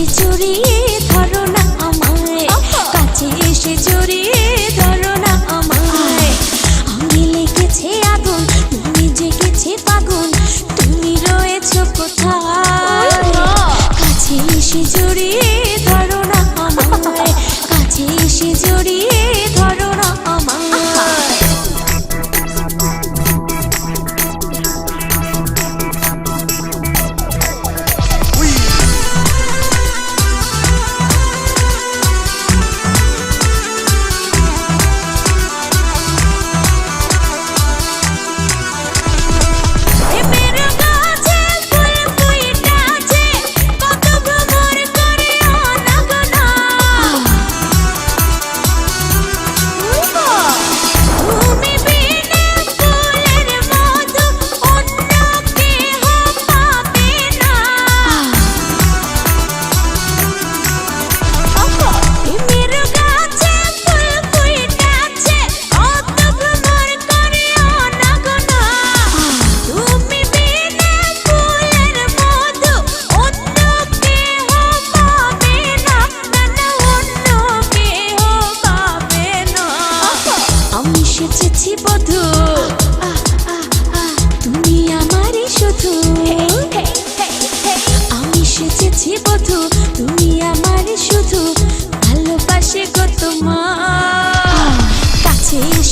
এসে চড়িয়ে ধরো না আমায়। কাছে এসে চড়িয়ে ধরো না আমায়। আমি লেগেছে আগুন তুমি জেগেছে পাগুন তুমি রয়েছো কোথায়? কাছে এসে জড়িয়ে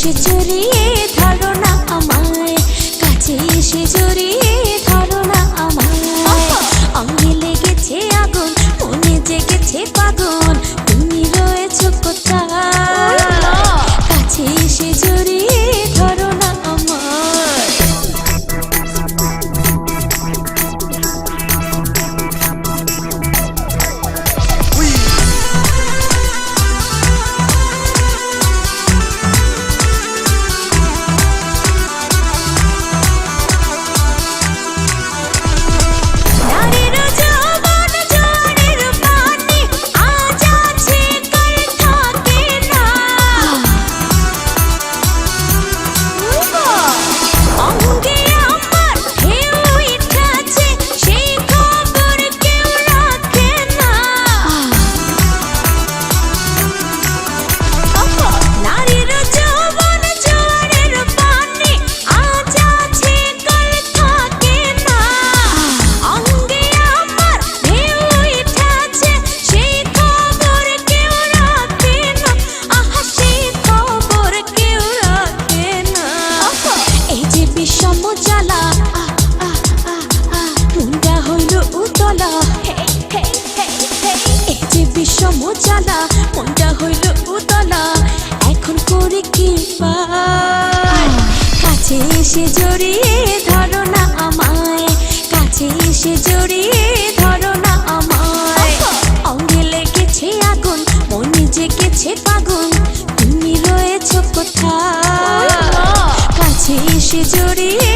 এসে জড়িয়ে ধরো না আমায় কাছে এসে জড়িয়ে কাছে এসে জড়িয়ে ধরো না আমায়। কাছে এসে জড়িয়ে ধরো না আমায়। অঙ্গে লেগেছে আগুন মনে জেগেছে পাগুন তুমি রয়েছ কোথায়? কাছে এসে জড়িয়ে